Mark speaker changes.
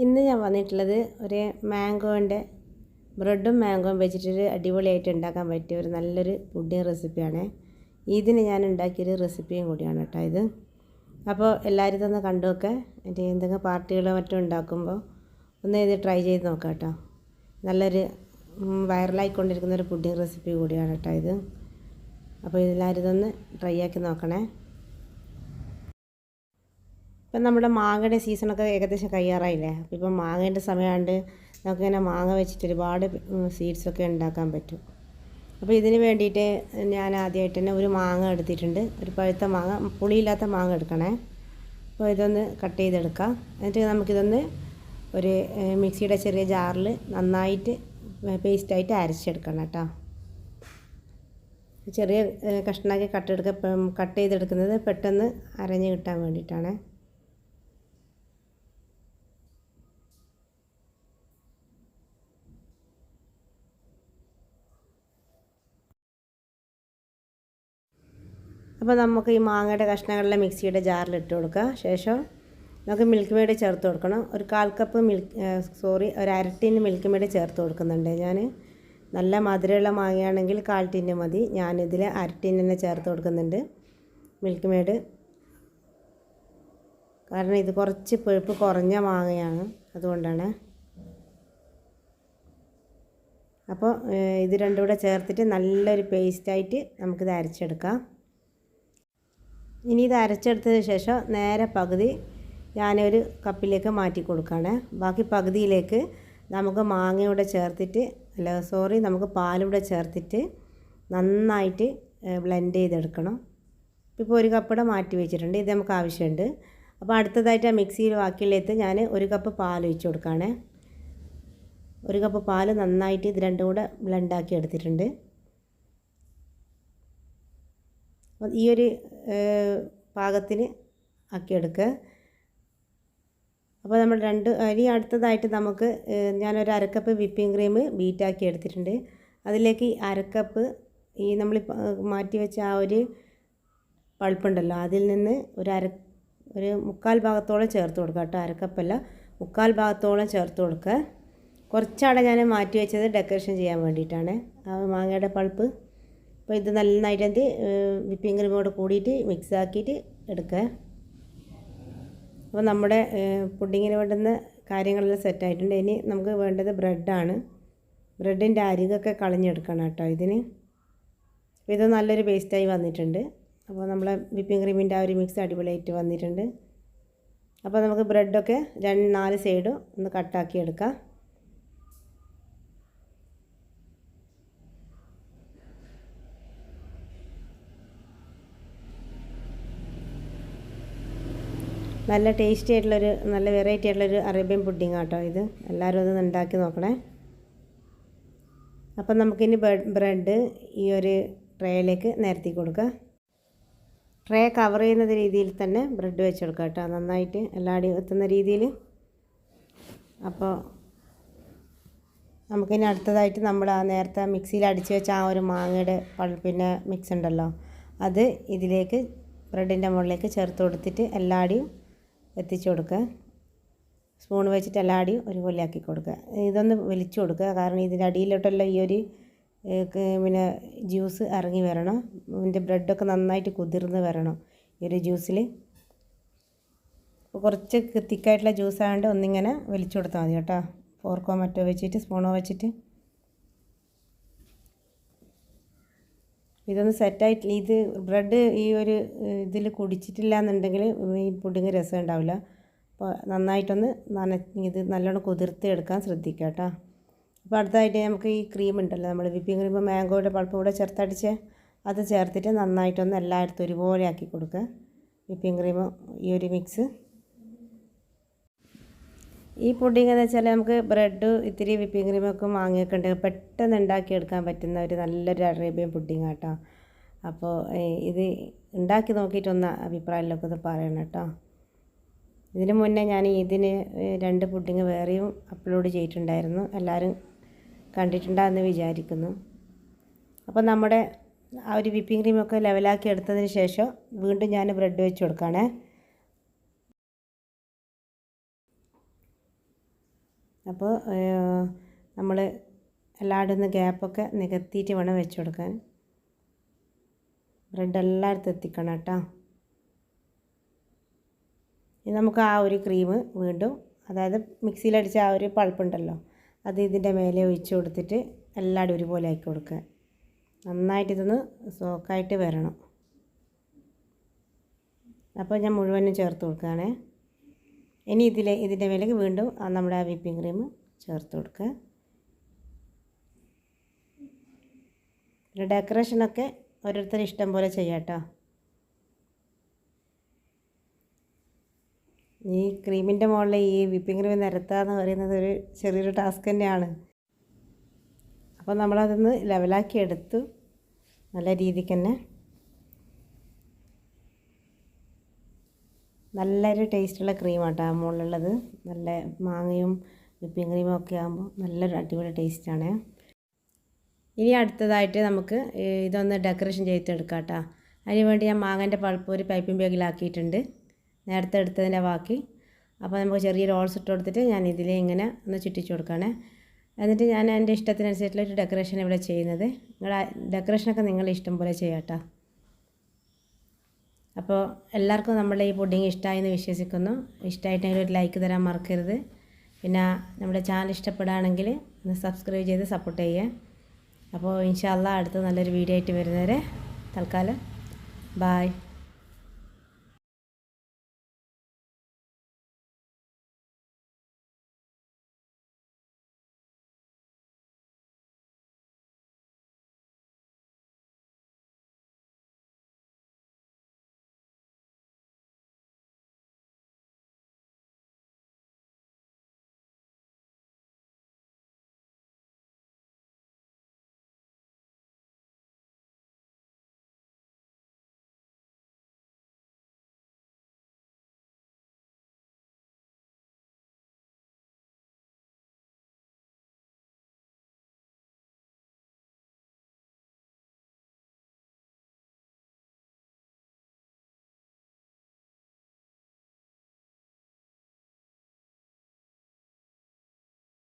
Speaker 1: ഇന്ന് ഞാൻ വന്നിട്ടുള്ളത് ഒരു മാംഗോന്റെ ബ്രെഡും മാംഗോയും വെച്ചിട്ടൊരു അടിപൊളിയായിട്ട് ഉണ്ടാക്കാൻ പറ്റിയ ഒരു നല്ലൊരു പുഡിങ് റെസിപ്പിയാണ്. ഇതിന് ഞാൻ ഉണ്ടാക്കിയൊരു റെസിപ്പിയും കൂടിയാണ് കേട്ടോ ഇത്. അപ്പോൾ എല്ലാവരും ഇതൊന്ന് കണ്ടു നോക്കെ. എന്റെ എന്തെങ്കിലും പാർട്ടികളോ മറ്റോ ഉണ്ടാക്കുമ്പോൾ ഒന്ന് ഇത് ട്രൈ ചെയ്ത് നോക്കാം കേട്ടോ. നല്ലൊരു വൈറലായിക്കൊണ്ടിരിക്കുന്ന ഒരു പുഡിങ് റെസിപ്പി കൂടിയാണ് കേട്ടോ ഇത്. അപ്പോൾ എല്ലാവരും ഇതൊന്ന് ട്രൈ ആക്കി നോക്കണേ. ഇപ്പം നമ്മുടെ മാങ്ങയുടെ സീസണൊക്കെ ഏകദേശം കഴിയാറായില്ലേ? അപ്പോൾ ഇപ്പം മാങ്ങേന്റെ സമയമാണ്ട് നമുക്കിങ്ങനെ മാങ്ങ വെച്ചിട്ട് ഒരുപാട് സീഡ്സൊക്കെ ഉണ്ടാക്കാൻ പറ്റും. അപ്പോൾ ഇതിന് വേണ്ടിയിട്ട് ഞാൻ ആദ്യമായിട്ട് തന്നെ ഒരു മാങ്ങ എടുത്തിട്ടുണ്ട്. ഒരു പഴുത്ത മാങ്ങ പുളിയില്ലാത്ത മാങ്ങ എടുക്കണേ. അപ്പോൾ ഇതൊന്ന് കട്ട് ചെയ്തെടുക്കാം. എന്നിട്ട് നമുക്കിതൊന്ന് ഒരു മിക്സിയുടെ ചെറിയ ജാറിൽ നന്നായിട്ട് പേസ്റ്റായിട്ട് അരച്ചെടുക്കണം കേട്ടോ. ചെറിയ കഷ്ണമാക്കി കട്ടെടുക്ക കട്ട് ചെയ്തെടുക്കുന്നത് പെട്ടെന്ന് അരഞ്ഞ് കിട്ടാൻ വേണ്ടിയിട്ടാണ്. അപ്പോൾ നമുക്ക് ഈ മാങ്ങയുടെ കഷ്ണങ്ങളിലെ മിക്സിയുടെ ജാറിൽ ഇട്ട് കൊടുക്കുക. ശേഷം നമുക്ക് മിൽക്ക് മേഡ് ചേർത്ത് കൊടുക്കണം. ഒരു കാൽ കപ്പ് മിൽക്ക് സോറി ഒരു അര ടിന് മിൽക്ക് മേഡ് ചേർത്ത് കൊടുക്കുന്നുണ്ട്. ഞാൻ നല്ല മധുരമുള്ള മാങ്ങയാണെങ്കിൽ കാൽ ടിന് മതി. ഞാനിതിൽ അര ടിൻ തന്നെ ചേർത്ത് കൊടുക്കുന്നുണ്ട് മിൽക്ക് മേഡ് കാരണം ഇത് കുറച്ച് പഴുപ്പ് കുറഞ്ഞ മാങ്ങയാണ്. അതുകൊണ്ടാണ്. അപ്പോൾ ഇത് രണ്ടും കൂടെ ചേർത്തിട്ട് നല്ലൊരു പേസ്റ്റായിട്ട് നമുക്കിത് അരച്ചെടുക്കാം. ഇനി ഇത് അരച്ചെടുത്തതിന് ശേഷം നേരെ പകുതി ഞാനൊരു കപ്പിലേക്ക് മാറ്റി കൊടുക്കുകയാണ്. ബാക്കി പകുതിയിലേക്ക് നമുക്ക് മാങ്ങയൂടെ ചേർത്തിട്ട് അല്ല സോറി നമുക്ക് പാലൂടെ ചേർത്തിട്ട് നന്നായിട്ട് ബ്ലെൻഡ് ചെയ്തെടുക്കണം. ഇപ്പോൾ ഒരു കപ്പൂടെ മാറ്റി വെച്ചിട്ടുണ്ട്. ഇത് നമുക്ക് ആവശ്യമുണ്ട്. അപ്പോൾ അടുത്തതായിട്ട് ആ മിക്സിയിൽ ബാക്കിയുള്ളത് ഞാൻ ഒരു കപ്പ് പാൽ ഒഴിച്ച് കൊടുക്കുകയാണ്. ഒരു കപ്പ് പാൽ നന്നായിട്ട് ഇത് രണ്ടും കൂടെ ബ്ലെൻഡാക്കി എടുത്തിട്ടുണ്ട്. ഈ ഒരു പാകത്തിന് ആക്കിയെടുക്കുക അപ്പോൾ നമ്മൾ രണ്ട് അരി അടുത്തതായിട്ട് നമുക്ക് ഞാനൊരു അരക്കപ്പ് വിപ്പിംഗ് ക്രീം ബീറ്റാക്കി എടുത്തിട്ടുണ്ട്. അതിലേക്ക് അരക്കപ്പ് ഈ നമ്മൾ മാറ്റി വെച്ച ആ ഒരു പൾപ്പുണ്ടല്ലോ അതിൽ നിന്ന് ഒരു അര ഒരു മുക്കാൽ ഭാഗത്തോളം ചേർത്ത് കൊടുക്കുക കേട്ടോ അരക്കപ്പല്ല മുക്കാൽ ഭാഗത്തോളം ചേർത്ത് കൊടുക്കുക. കുറച്ചവിടെ ഞാൻ മാറ്റി വെച്ചത് ഡെക്കറേഷൻ ചെയ്യാൻ വേണ്ടിയിട്ടാണ്. ആ മാങ്ങയുടെ പൾപ്പ് അപ്പോൾ ഇത് നന്നായിട്ട് എന്ത് വിപ്പിംഗ് ക്രീമോട് കൂടിയിട്ട് മിക്സ് ആക്കിയിട്ട് എടുക്കുക. അപ്പോൾ നമ്മുടെ പുഡിങ്ങിന് വേണ്ടുന്ന കാര്യങ്ങളെല്ലാം സെറ്റായിട്ടുണ്ട്. ഇനി നമുക്ക് വേണ്ടത് ബ്രെഡാണ്. ബ്രെഡിന്റെ അരികൊക്കെ കളഞ്ഞെടുക്കണം കേട്ടോ ഇതിന്. അപ്പോൾ ഇത് നല്ലൊരു പേസ്റ്റായി വന്നിട്ടുണ്ട്. അപ്പോൾ നമ്മളെ വിപ്പിംഗ് ക്രീമിന്റെ ആ ഒരു മിക്സ് അടിപൊളിയായിട്ട് വന്നിട്ടുണ്ട്. അപ്പോൾ നമുക്ക് ബ്രെഡൊക്കെ രണ്ട് നാല് സൈഡും ഒന്ന് കട്ടാക്കി എടുക്കാം. നല്ല ടേസ്റ്റി ആയിട്ടുള്ളൊരു നല്ല വെറൈറ്റി ആയിട്ടുള്ളൊരു അറേബ്യൻ പുഡിങ് ആട്ടോ ഇത്. എല്ലാവരും ഒന്ന് ഉണ്ടാക്കി നോക്കണേ. അപ്പം നമുക്കിനി ബ്രെഡ് ഈ ഒരു ട്രേയിലേക്ക് നിരത്തി കൊടുക്കുക ട്രേ കവർ ചെയ്യുന്ന രീതിയിൽ തന്നെ ബ്രെഡ് വെച്ച് കൊടുക്കുക കേട്ടോ. നന്നായിട്ട് എല്ലാവരും എത്തുന്ന രീതിയിൽ. അപ്പോൾ നമുക്കിനി അടുത്തതായിട്ട് നമ്മൾ ആ നേരത്തെ മിക്സിയിൽ അടിച്ച് വെച്ച ആ ഒരു മാങ്ങയുടെ പൾപ്പിന്റെ മിക്സ് ഉണ്ടല്ലോ. അത് ഇതിലേക്ക് ബ്രെഡിന്റെ മുകളിലേക്ക് ചേർത്ത് കൊടുത്തിട്ട് എല്ലാവരെയും എത്തിച്ചു കൊടുക്കുക. സ്പൂൺ വെച്ചിട്ട് എല്ലാടിയും ഒരു കൊല്ലാക്കി കൊടുക്കുക. ഇതൊന്ന് വലിച്ചു കൊടുക്കുക. കാരണം ഇതിന്റെ അടിയിലോട്ടെല്ലാം ഈ ഒരു പിന്നെ ജ്യൂസ് ഇറങ്ങി വരണം. ഇതിന്റെ ബ്രെഡൊക്കെ നന്നായിട്ട് കുതിർന്ന് വരണം ഈ ഒരു ജ്യൂസിൽ. കുറച്ച് തിക്കായിട്ടുള്ള ജ്യൂസ് ആയതുകൊണ്ട് ഒന്നിങ്ങനെ വലിച്ചു കൊടുത്താൽ മതി കേട്ടോ. ഫോർക്കോ മറ്റോ വെച്ചിട്ട് സ്പൂണോ വെച്ചിട്ട്. ഇതൊന്ന് സെറ്റായിട്ടില്ല ഇത് ബ്രെഡ് ഈ ഒരു ഇതിൽ കുടിച്ചിട്ടില്ല എന്നുണ്ടെങ്കിൽ ഈ പുഡിങ് രസം ഉണ്ടാവില്ല. അപ്പോൾ നന്നായിട്ടൊന്ന് നന ഇത് നല്ലോണം കുതിർത്ത് എടുക്കാൻ ശ്രദ്ധിക്കുക കേട്ടോ. അപ്പോൾ അടുത്തതായിട്ട് നമുക്ക് ഈ ക്രീം ഉണ്ടല്ലോ നമ്മൾ വിപ്പിംഗ് ക്രീം മാംഗോയുടെ പൾപ്പ് കൂടെ ചേർത്തടിച്ച് അത് ചേർത്തിട്ട് നന്നായിട്ടൊന്ന് എല്ലായിടത്തും ഒരുപോലെ ആക്കി കൊടുക്കുക. വിപ്പിംഗ് ക്രീം ഈ ഒരു മിക്സ് ഈ പുഡിംഗ് എന്ന് വെച്ചാൽ നമുക്ക് ബ്രെഡ് ഇത്തിരി വിപ്പിംഗ് ക്രീമൊക്കെ വാങ്ങിയൊക്കെ ഉണ്ട്. പെട്ടെന്ന് ഉണ്ടാക്കിയെടുക്കാൻ പറ്റുന്ന ഒരു നല്ലൊരു അറേബ്യൻ പുഡിംഗ് കേട്ടോ അപ്പോൾ ഇത് ഉണ്ടാക്കി നോക്കിയിട്ടൊന്ന് അഭിപ്രായത്തിലൊക്കെ ഒന്ന് പറയണം കേട്ടോ. ഇതിന് മുന്നേ ഞാൻ ഇതിന് രണ്ട് പുഡിങ് വേറെയും അപ്ലോഡ് ചെയ്തിട്ടുണ്ടായിരുന്നു. എല്ലാവരും കണ്ടിട്ടുണ്ടാകുമെന്ന് വിചാരിക്കുന്നു. അപ്പോൾ നമ്മുടെ ആ ഒരു വിപ്പിംഗ് ക്രീമൊക്കെ ലെവലാക്കി എടുത്തതിന് ശേഷം വീണ്ടും ഞാൻ ബ്രെഡ് വെച്ച് കൊടുക്കുകയാണേ അപ്പോൾ നമ്മൾ എല്ലായിടത്തും നിന്ന് ഗ്യാപ്പൊക്കെ നികത്തിയിട്ട് വേണം വെച്ച് കൊടുക്കാൻ. ബ്രെഡ് എല്ലായിടത്തും എത്തിക്കണം കേട്ടോ. ഇനി നമുക്ക് ആ ഒരു ക്രീം വീണ്ടും അതായത് മിക്സിയിലടിച്ച ആ ഒരു പൾപ്പുണ്ടല്ലോ അത് ഇതിന്റെ മേലെ ഒഴിച്ച് കൊടുത്തിട്ട് എല്ലാവരും ഒരുപോലെ ആക്കി കൊടുക്കുക. നന്നായിട്ട് ഇതൊന്ന് സോക്കായിട്ട് വരണം. അപ്പോൾ ഞാൻ മുഴുവനും ചേർത്ത് കൊടുക്കുകയാണേ. ഇനി ഇതിൽ ഇതിന്റെ മേലേക്ക് വീണ്ടും നമ്മുടെ ആ വിപ്പിംഗ് ക്രീം ചേർത്ത് കൊടുക്കുക. പിന്നെ ഡെക്കറേഷനൊക്കെ ഓരോരുത്തരും ഇഷ്ടം പോലെ ചെയ്യാം കേട്ടോ. ഈ ക്രീമിന്റെ മുകളിൽ ഈ വിപ്പിംഗ് ക്രീം നിരത്തുക എന്ന് പറയുന്നത് ഒരു ചെറിയൊരു ടാസ്ക് തന്നെയാണ്. അപ്പോൾ നമ്മളതൊന്ന് ലെവലാക്കി എടുത്തു. നല്ല രീതിക്ക് തന്നെ നല്ലൊരു ടേസ്റ്റുള്ള ക്രീമാട്ടോ കേട്ടോ മുകളിലുള്ളത്. നല്ല മാങ്ങയും വിപ്പിംഗ് ക്രീമും ഒക്കെ ആകുമ്പോൾ നല്ലൊരു അടിപൊളി ടേസ്റ്റാണ്. ഇനി അടുത്തതായിട്ട് നമുക്ക് ഇതൊന്ന് ഡെക്കറേഷൻ ചെയ്തെടുക്കാം കേട്ടോ അതിന് വേണ്ടി ഞാൻ മാങ്ങന്റെ പൾപ്പ് ഒരു പൈപ്പിംഗ് ബാഗിലാക്കിയിട്ടുണ്ട്. നേരത്തെ എടുത്തതിന്റെ ബാക്കി. അപ്പോൾ നമുക്ക് ചെറിയ റോൾസ് ഇട്ട് കൊടുത്തിട്ട് ഞാൻ ഇതിൽ ഇങ്ങനെ ഒന്ന് ചുറ്റിച്ച് കൊടുക്കുകയാണ് എന്നിട്ട് ഞാൻ എന്റെ ഇഷ്ടത്തിനനുസരിച്ചുള്ള ഒരു ഡെക്കറേഷൻ ഇവിടെ ചെയ്യുന്നത്. നിങ്ങളുടെ ഡെക്കറേഷനൊക്കെ നിങ്ങളുടെ ഇഷ്ടം പോലെ ചെയ്യാം കേട്ടോ അപ്പോൾ എല്ലാവർക്കും നമ്മുടെ ഈ പുഡിങ് ഇഷ്ടമായി എന്ന് വിശ്വസിക്കുന്നു. ഇഷ്ടമായിട്ടെങ്കിൽ ഒരു ലൈക്ക് തരാൻ മറക്കരുത്. പിന്നെ നമ്മുടെ ചാനൽ ഇഷ്ടപ്പെടുകയാണെങ്കിൽ ഒന്ന് സബ്സ്ക്രൈബ് ചെയ്ത് സപ്പോർട്ട് ചെയ്യുക. അപ്പോൾ ഇൻഷാല്ല അടുത്ത നല്ലൊരു വീഡിയോ ആയിട്ട് വരുന്നവരെ തൽക്കാലം ബായ്